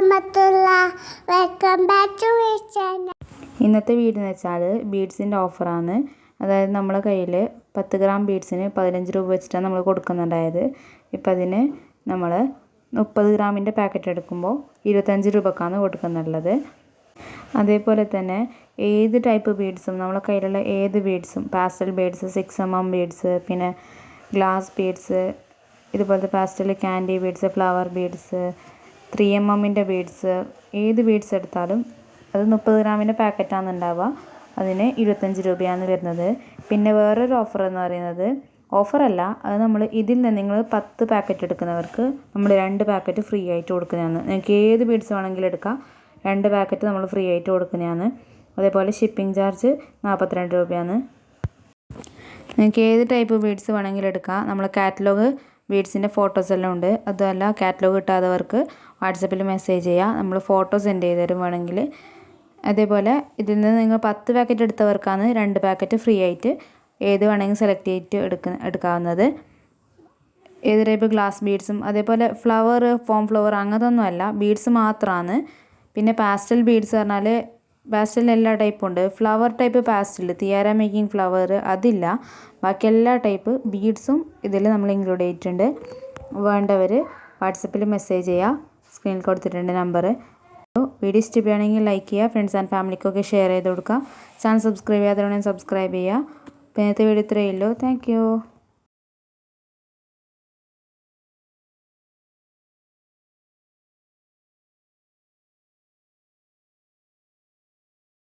Welcome back to channel ഇന്നത്തെ വീട് എന്ന് വെച്ചാൽ ബീഡ്സിന്റെ ഓഫറാണ്. അതായത് നമ്മളെ കയ്യിൽ പത്ത് ഗ്രാം ബീഡ്സിന് പതിനഞ്ച് രൂപ വെച്ചിട്ടാണ് നമ്മൾ കൊടുക്കുന്നുണ്ടായത്. ഇപ്പം അതിന് നമ്മൾ മുപ്പത് ഗ്രാമിന്റെ പാക്കറ്റ് എടുക്കുമ്പോൾ ഇരുപത്തഞ്ച് രൂപക്കാണ് കൊടുക്കുന്നുള്ളത്. അതേപോലെ തന്നെ ഏത് ടൈപ്പ് ബീഡ്സും നമ്മളെ കയ്യിലുള്ള ഏത് ബീഡ്സും pastel beads six M M beads പിന്നെ ഗ്ലാസ് ബീഡ്സ് ഇതുപോലത്തെ pastel candy beads flower beads three M എമ്മിന്റെ ബീഡ്സ് ഏത് ബീഡ്സ് എടുത്താലും അത് മുപ്പത് ഗ്രാമിന്റെ പാക്കറ്റാണ് അതിന് ഇരുപത്തഞ്ച് രൂപയാണ് വരുന്നത്. പിന്നെ വേറൊരു ഓഫർ എന്ന് പറയുന്നത് ഓഫറല്ല അത് നമ്മൾ ഇതിൽ നിന്ന് നിങ്ങൾ പത്ത് പാക്കറ്റ് എടുക്കുന്നവർക്ക് നമ്മൾ രണ്ട് പാക്കറ്റ് ഫ്രീ ആയിട്ട് കൊടുക്കുന്നതാണ്. നിങ്ങൾക്ക് ഏത് ബീഡ്സ് വേണമെങ്കിലും എടുക്കാം. രണ്ട് പാക്കറ്റ് നമ്മൾ ഫ്രീ ആയിട്ട് കൊടുക്കുന്നതാണ്. അതേപോലെ ഷിപ്പിംഗ് ചാർജ് നാൽപ്പത്തിരണ്ട് രൂപയാണ്. നിങ്ങൾക്ക് ഏത് ടൈപ്പ് ബീഡ്സ് വേണമെങ്കിലും എടുക്കാം. നമ്മൾ കാറ്റലോഗ് ബീഡ്സിന്റെ ഫോട്ടോസ് എല്ലാം ഉണ്ട്. അതുമല്ല കാറ്റലോഗ് കിട്ടാത്തവർക്ക് വാട്സപ്പിൽ മെസ്സേജ് ചെയ്യുക നമ്മൾ ഫോട്ടോ സെൻഡ് ചെയ്ത് തരും വേണമെങ്കിൽ. അതേപോലെ ഇതിൽ നിന്ന് നിങ്ങൾ പത്ത് പാക്കറ്റ് എടുത്തവർക്കാണ് രണ്ട് പാക്കറ്റ് ഫ്രീ ആയിട്ട് ഏത് വേണമെങ്കിൽ സെലക്ട് ചെയ്തിട്ട് എടുക്ക എടുക്കാവുന്നത്. ഏത് ടൈപ്പ് ഗ്ലാസ് ബീഡ്സും അതേപോലെ ഫ്ലവർ ഫോം ഫ്ലവർ അങ്ങനത്തൊന്നും അല്ല. ബീഡ്സ് മാത്രമാണ് പിന്നെ പാസ്റ്റൽ ബീഡ്സ് പറഞ്ഞാൽ പാസ്റ്റൽ എല്ലാ ടൈപ്പും ഉണ്ട്. Flower type pastel tiara making flower അതില്ല. ബാക്കി എല്ലാ ടൈപ്പ് ബീഡ്സും ഇതിൽ നമ്മൾ ഇൻക്ലൂഡ് ചെയ്തിട്ടുണ്ട്. വേണ്ടവർ വാട്സപ്പിൽ മെസ്സേജ് ചെയ്യുക സ്ക്രീനിൽ കൊടുത്തിട്ടുണ്ട് നമ്പർ വീഡിയോ ഇഷ്ടപ്പെടുകയാണെങ്കിൽ ലൈക്ക് ചെയ്യുക ഫ്രണ്ട്സ് ആൻഡ് ഫാമിലിക്കൊക്കെ ഷെയർ ചെയ്ത് കൊടുക്കുക ചാനൽ സബ്സ്ക്രൈബ് ചെയ്യാത്തവരാണെങ്കിൽ സബ്സ്ക്രൈബ് ചെയ്യുക പിന്നെ വീഡിയോ ഇത്രയേ ഉള്ളൂ. താങ്ക്